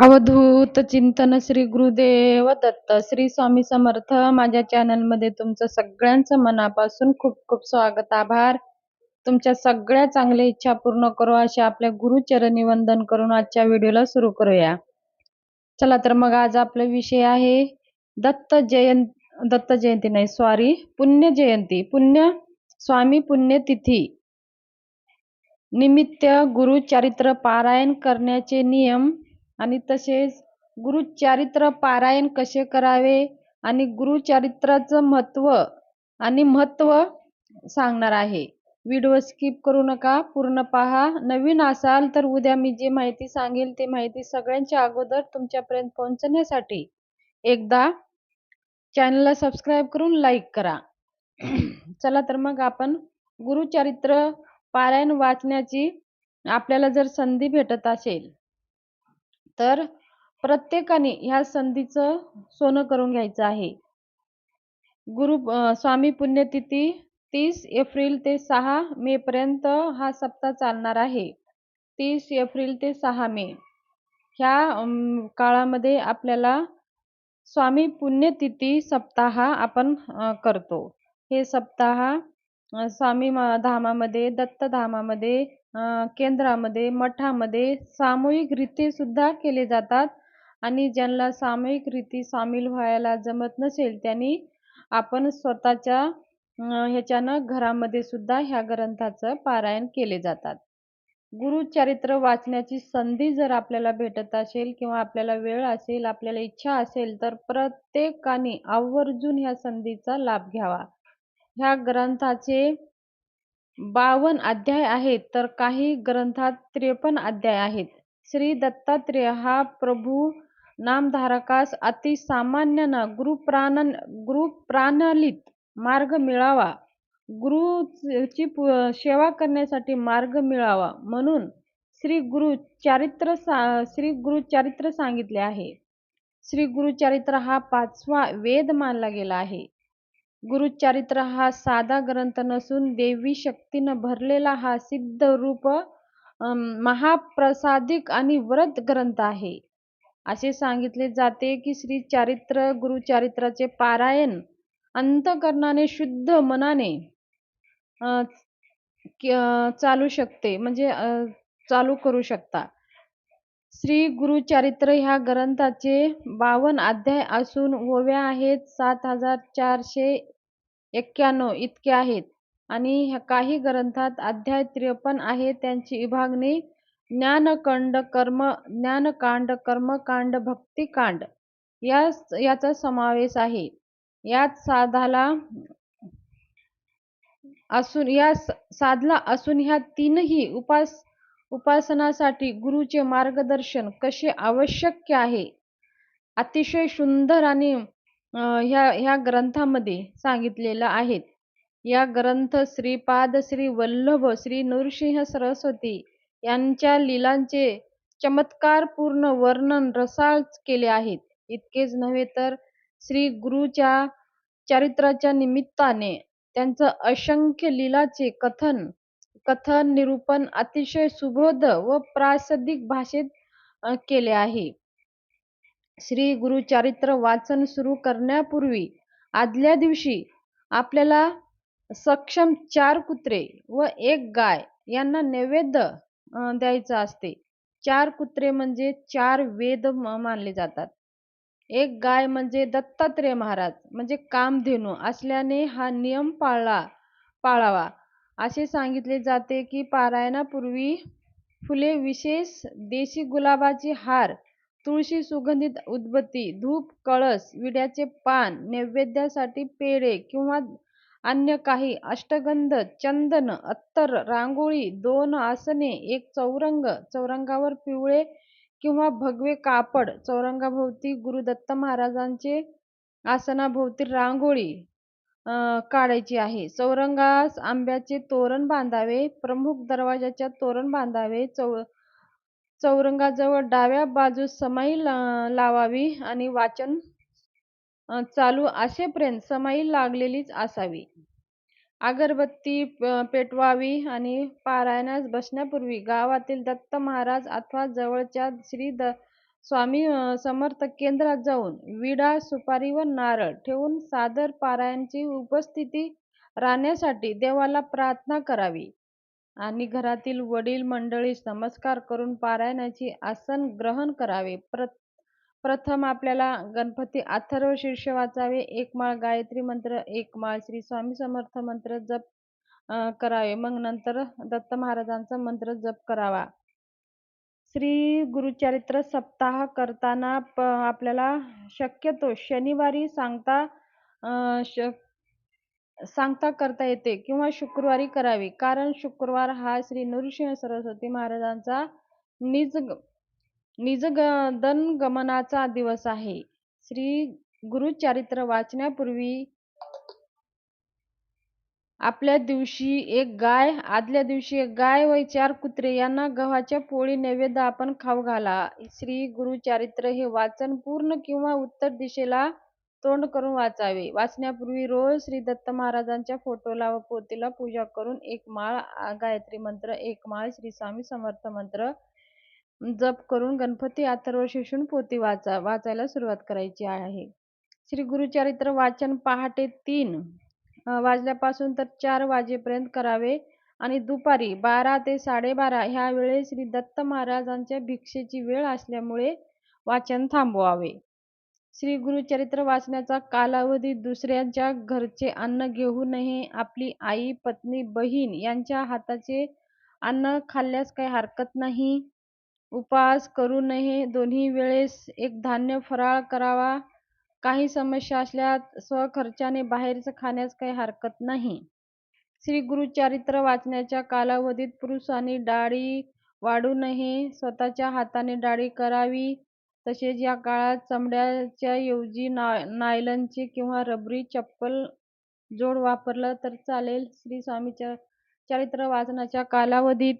अवधूत चिंतन श्री गुरुदेव दत्त श्री स्वामी समर्थ. माझ्या चॅनलमध्ये तुमचं सगळ्यांचं मनापासून खूप खूप स्वागत आभार. तुमच्या सगळ्या चांगल्या इच्छा पूर्ण करू अशा आपल्या गुरुचरणी वंदन करून आजच्या व्हिडिओला सुरू करूया. चला तर मग आज आपला विषय आहे दत्त जयंत दत्त जयंती नाही सॉरी पुण्य जयंती पुण्य स्वामी पुण्यतिथी निमित्त गुरुचरित्र पारायण करण्याचे नियम आणि तसेच गुरुचरित्र पारायण कसे करावे आणि गुरुचरित्राचं महत्त्व आणि महत्त्व सांगणार आहे. व्हिडिओ स्किप करू नका पूर्ण पहा. नवीन असाल तर उद्या मी जी माहिती सांगेल ती माहिती सगळ्यांच्या अगोदर तुमच्यापर्यंत पोहोचण्यासाठी एकदा चॅनलला सबस्क्राईब करून लाईक करा. चला तर मग आपण गुरुचरित्र पारायण वाचण्याची आपल्याला जर संधी भेटत असेल तर प्रत्येकाने ह्या संधीचं सोनं करून घ्यायचं आहे. गुरु स्वामी पुण्यतिथी तीस एप्रिल ते सहा मे पर्यंत हा सप्ताह चालणार आहे. तीस एप्रिल ते सहा मे. ह्या काळामध्ये आपल्याला स्वामी पुण्यतिथी सप्ताह आपण करतो. हे सप्ताह स्वामी धामामध्ये दत्तधामामध्ये केंद्रामध्ये मठामध्ये सामूहिक रीती सुद्धा केले जातात. आणि ज्यांना सामूहिक रीती सामील व्हायला जमत नसेल त्यांनी आपण स्वतःच्या ह्याच्यानं घरामध्ये सुद्धा ह्या ग्रंथाचं पारायण केले जातात. गुरुचरित्र वाचण्याची संधी जर आपल्याला भेटत असेल किंवा आपल्याला वेळ असेल आपल्याला इच्छा असेल तर प्रत्येकाने आवर्जून ह्या संधीचा लाभ घ्यावा. ह्या ग्रंथाचे बावन अध्याय आहेत तर काही ग्रंथात त्रेपन्न अध्याय आहेत. श्री दत्तात्रेय हा प्रभू नामधारकास अति अतिसामान्यानं गुरुप्राण गुरुप्राणलित मार्ग मिळावा. गुरुची सेवा करण्यासाठी मार्ग मिळावा म्हणून श्री गुरु चारित्र सा श्री गुरुचरित्र सांगितले आहे. श्री गुरुचरित्र हा पाचवा वेद मानला गेला आहे. गुरुचरित्र हा साधा ग्रंथ नसून देवी शक्तीनं भरलेला हा सिद्ध रूप महाप्रसादिक आणि व्रत ग्रंथ आहे. असे सांगितले जाते की श्री चारित्र गुरुचरित्राचे पारायण अंतकरणाने शुद्ध मनाने चालू शकते म्हणजे चालू करू शकता. श्री गुरुचरित्र ह्या ग्रंथाचे बावन अध्याय असून ओव्या आहेत सात हजार चारशे एक्क्याण्णव इतके आहेत. आणि काही ग्रंथात अध्याय त्रेपन्न आहे. त्यांची विभागणी ज्ञानकांड कर्म ज्ञानकांड कर्मकांड भक्तिकांड या याचा समावेश आहे. यात साधाला असून या साधला असून ह्या तीनही उपास उपासनासाठी गुरुचे मार्गदर्शन कसे आवश्यक आहे? अतिशय सुंदर आणि ह्या ह्या ग्रंथामध्ये सांगितलेलं आहेत या ग्रंथ श्रीपाद श्री वल्लभ श्री नृसिंह सरस्वती यांच्या लीलांचे चमत्कारपूर्ण वर्णन रसाळ केले आहेत. इतकेच नव्हे तर श्री गुरुच्या चरित्राच्या निमित्ताने त्यांचं असंख्य लीलाचे कथन कथन निरूपण अतिशय सुबोध व प्रासदिक भाषेत केले आहे. श्री गुरुचरित्र वाचन सुरू करण्यापूर्वी आदल्या दिवशी आपल्याला सक्षम चार कुत्रे व एक गाय यांना नैवेद्य द्यायचं असते. चार कुत्रे म्हणजे चार वेद मानले जातात. एक गाय म्हणजे दत्तात्रेय महाराज म्हणजे कामधेनू असल्याने हा नियम पाळला पाळावा. असे सांगितले जाते की पारायणापूर्वी फुले विशेष देशी गुलाबाची हार तुळशी सुगंधित उदबत्ती धूप कळस विड्याचे पान नैवेद्यासाठी पेढे किंवा अन्य काही अष्टगंध चंदन अत्तर रांगोळी दोन आसने एक चौरंग चौरंगावर पिवळे किंवा भगवे कापड चौरंगाभोवती गुरुदत्त महाराजांचे आसनाभोवती रांगोळी काढायची आहे. चौरंगास आंब्याचे तोरण बांधावे प्रमुख दरवाजाच्या तोरण बांधावे चौ चौरंगाजवळ डाव्या बाजूस समाई लावावी आणि वाचन चालू असेपर्यंत समाई लागलेलीच असावी. अगरबत्ती पेटवावी आणि पारायणास बसण्यापूर्वी गावातील दत्त महाराज अथवा जवळच्या श्री द स्वामी समर्थ केंद्रात जाऊन विडा सुपारी व नारळ ठेवून सादर पारायणची उपस्थिती राहण्यासाठी देवाला प्रार्थना करावी. आणि घरातील वडील मंडळी नमस्कार करून पारायणाची आसन ग्रहण करावे. प्र प्रथम आपल्याला गणपती अथर्व शीर्ष वाचावे. एक माळ गायत्री मंत्र एक माळ श्री स्वामी समर्थ मंत्र जप करावे. मग नंतर दत्त महाराजांचा मंत्र जप करावा. श्री गुरुचरित्र सप्ताह करताना प आपल्याला शक्यतो शनिवारी सांगता श सांगता करता येते किंवा शुक्रवारी करावी. कारण शुक्रवार हा श्री नृसिंह सरस्वती महाराजांचा निज निज गमनाचा दिवस आहे. श्री गुरुचरित्र वाचण्यापूर्वी आपल्या दिवशी एक गाय आदल्या दिवशी एक गाय व चार कुत्रे यांना गव्हाच्या पोळी नैवेद्य आपण खाऊ घाला. श्री गुरुचरित्र हे वाचन पूर्ण किंवा उत्तर दिशेला तोंड करून वाचावे. वाचण्यापूर्वी रोज श्री दत्त महाराजांच्या फोटोला व पोतीला पूजा करून एक माळ गायत्री मंत्र एक माळ श्री स्वामी समर्थ मंत्र जप करून गणपती अथर्व शिशून पोती वाचा वाचायला सुरुवात करायची आहे. श्री गुरुचरित्र वाचन पहाटे तीन वाजल्यापासून तर चार वाजेपर्यंत करावे. आणि दुपारी बारा ते साडेबारा ह्या वेळेस श्री दत्त महाराजांच्या भिक्षेची वेळ असल्यामुळे वाचन थांबवावे. श्री गुरुचरित्र वाचण्याचा कालावधी दुसऱ्यांच्या घरचे अन्न घेऊ नये आपली आई पत्नी बहीण यांच्या हाताचे अन्न खाल्ल्यास काही हरकत नाही. उपवास करू नये. दोन्ही वेळेस एक धान्य फराळ करावा. काही समस्या असल्यास स्वखर्चाने बाहेरचं खाण्यास काही हरकत नाही. श्री गुरुचरित्र वाचण्याच्या कालावधीत पुरुषांनी दाढी वाढू नये स्वतःच्या हाताने दाढी करावी. तसेच या काळात चमड्याच्या ऐवजी ना नायलनची किंवा रबरी चप्पल जोड वापरलं तर चालेल. श्री स्वामी च- चरित्र वाचनाच्या कालावधीत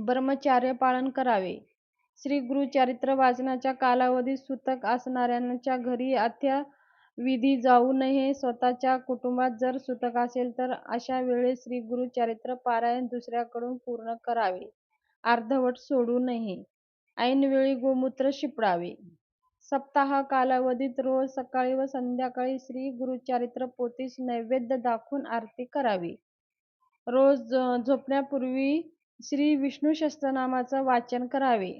ब्रह्मचार्य पालन करावे. श्री गुरुचरित्र वाचनाच्या कालावधीत सुतक असणाऱ्यांच्या घरी अथ्या विधी जाऊ नये. स्वतःच्या कुटुंबात जर सुतक असेल तर अशा वेळेस श्री गुरुचरित्र पारायण दुसऱ्याकडून पूर्ण करावे. अर्धवट सोडू नये. ऐनवेळी गोमूत्र शिपडावे. सप्ताह कालावधीत रोज सकाळी व संध्याकाळी श्री गुरुचरित्र पोतीस नैवेद्य दाखवून आरती करावी. रोज झोपण्यापूर्वी श्री विष्णू सहस्त्रनामाचं वाचन करावे.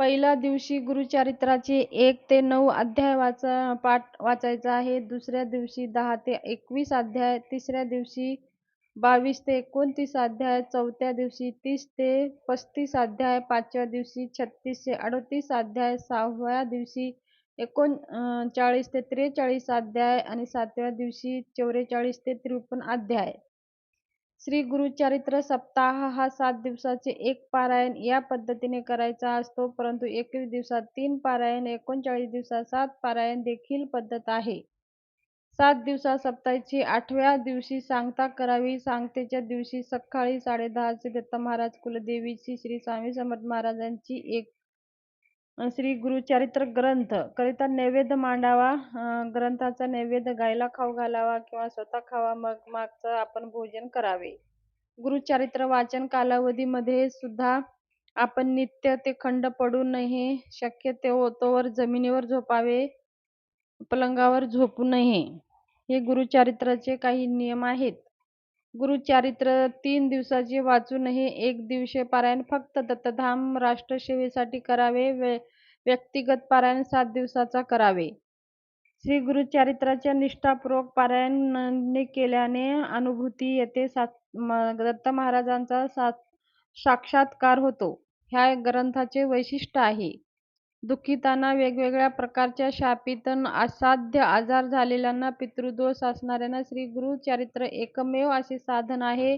पहिल्या दिवशी गुरुचरित्राचे एक ते नऊ अध्याय वाचा पाठ वाचायचा आहे. दुसऱ्या दिवशी दहा ते एकवीस अध्याय तिसऱ्या दिवशी बावीस ते एकोणतीस अध्याय चौथ्या दिवशी तीस ते पस्तीस अध्याय पाचव्या दिवशी छत्तीस ते अडतीस अध्याय सहाव्या दिवशी एकोण चाळीस ते त्रेचाळीस अध्याय आणि सातव्या दिवशी चौवेचाळीस ते त्रेपन्न अध्याय. श्री गुरुचरित्र सप्ताह हा सात दिवसाचे एक पारायण या पद्धतीने करायचा असतो परंतु एकवीस दिवसात तीन पारायण एकोणचाळीस दिवसात सात पारायण देखील पद्धत आहे. सात दिवसात सप्ताहाची आठव्या दिवशी सांगता करावी. सांगतेच्या दिवशी सकाळी साडेदहाचे दत्त महाराज कुलदेवीची श्री स्वामी समर्थ महाराजांची एक श्री गुरुचरित्र ग्रंथ. करिता नैवेद्य मांडावा ग्रंथाचा नैवेद्य गायला खाऊ घालावा किंवा स्वतः खावा मग मागचं आपण भोजन करावे. गुरुचरित्र वाचन कालावधीमध्ये सुद्धा आपण नित्य ते खंड पडू नये शक्य ते तोवर जमिनीवर झोपावे पलंगावर झोपू नये. हे गुरुचरित्राचे काही नियम आहेत. गुरुचारित्र तीन दिवसाचे वाचूनही एक दिवशी पारायण फक्त दत्तधाम राष्ट्रसेवेसाठी करावे वे व्यक्तिगत पारायण सात दिवसाचा करावे. श्री गुरुचरित्राच्या निष्ठापूर्वक पारायण केल्याने अनुभूती येते सात म- दत्त महाराजांचा सा साक्षात्कार होतो. ह्या ग्रंथाचे वैशिष्ट्य आहे. दुखितांना वेगवेगळ्या प्रकारच्या शापीतन असाध्य आजार झालेल्यांना पितृदोष असणाऱ्यांना श्री गुरुचरित्र एकमेव असे साधन आहे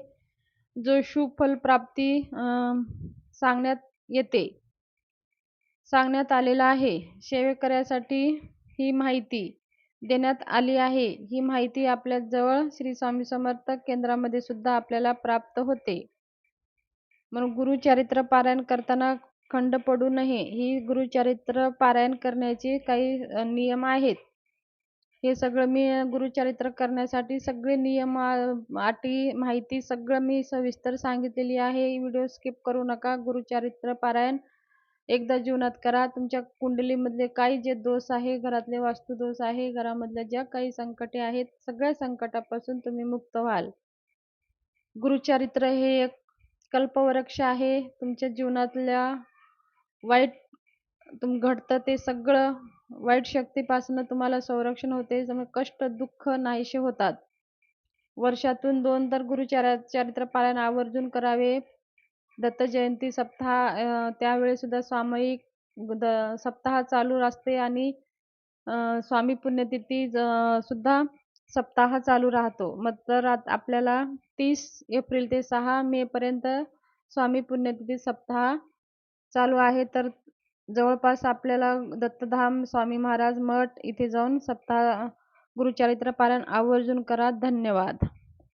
जो शुभ प्राप्ती अं, सांगण्यात येते. सांगण्यात आलेला आहे. सेवेकऱ्यासाठी ही माहिती देण्यात आली आहे. ही माहिती आपल्या जवळ श्री स्वामी समर्थ केंद्रामध्ये सुद्धा आपल्याला प्राप्त होते. म्हणून गुरुचरित्र पारायण करताना खंड पडू नये ही गुरुचरित्र पारायण करण्याचे काही नियम आहेत. हे सगळं मी गुरुचरित्र करण्यासाठी सगळे नियम अटी माहिती सगळं मी सविस्तर सांगितलेली आहे. व्हिडिओ स्किप करू नका. गुरुचरित्र पारायण एकदा जीवनात करा. तुमच्या कुंडलीमधले काही जे दोष आहे घरातले वास्तू दोष आहे घरामधल्या ज्या काही संकटे आहेत सगळ्या संकटापासून तुम्ही मुक्त व्हाल. गुरुचरित्र हे एक कल्पवृक्ष आहे. तुमच्या जीवनातल्या वाईट तुम घडतं ते सगळं वाईट शक्तीपासून तुम्हाला संरक्षण होते त्यामुळे कष्ट दुःख नाहीसे होतात. वर्षातून दोन तर गुरुचर चरित्र पारायण आवर्जून करावे. दत्त जयंती सप्ताह त्यावेळी सुद्धा सामायिक द सप्ताह चालू असते आणि स्वामी पुण्यतिथी ज- सुद्धा सप्ताह चालू राहतो. मग तर आपल्याला तीस एप्रिल ते सहा मे पर्यंत स्वामी पुण्यतिथी सप्ताह चालू आहे. तर जवळपास आपल्याला दत्तधाम स्वामी महाराज मठ इथे जाऊन सप्ताह गुरुचरित्र पारायण आवर्जून करा. धन्यवाद.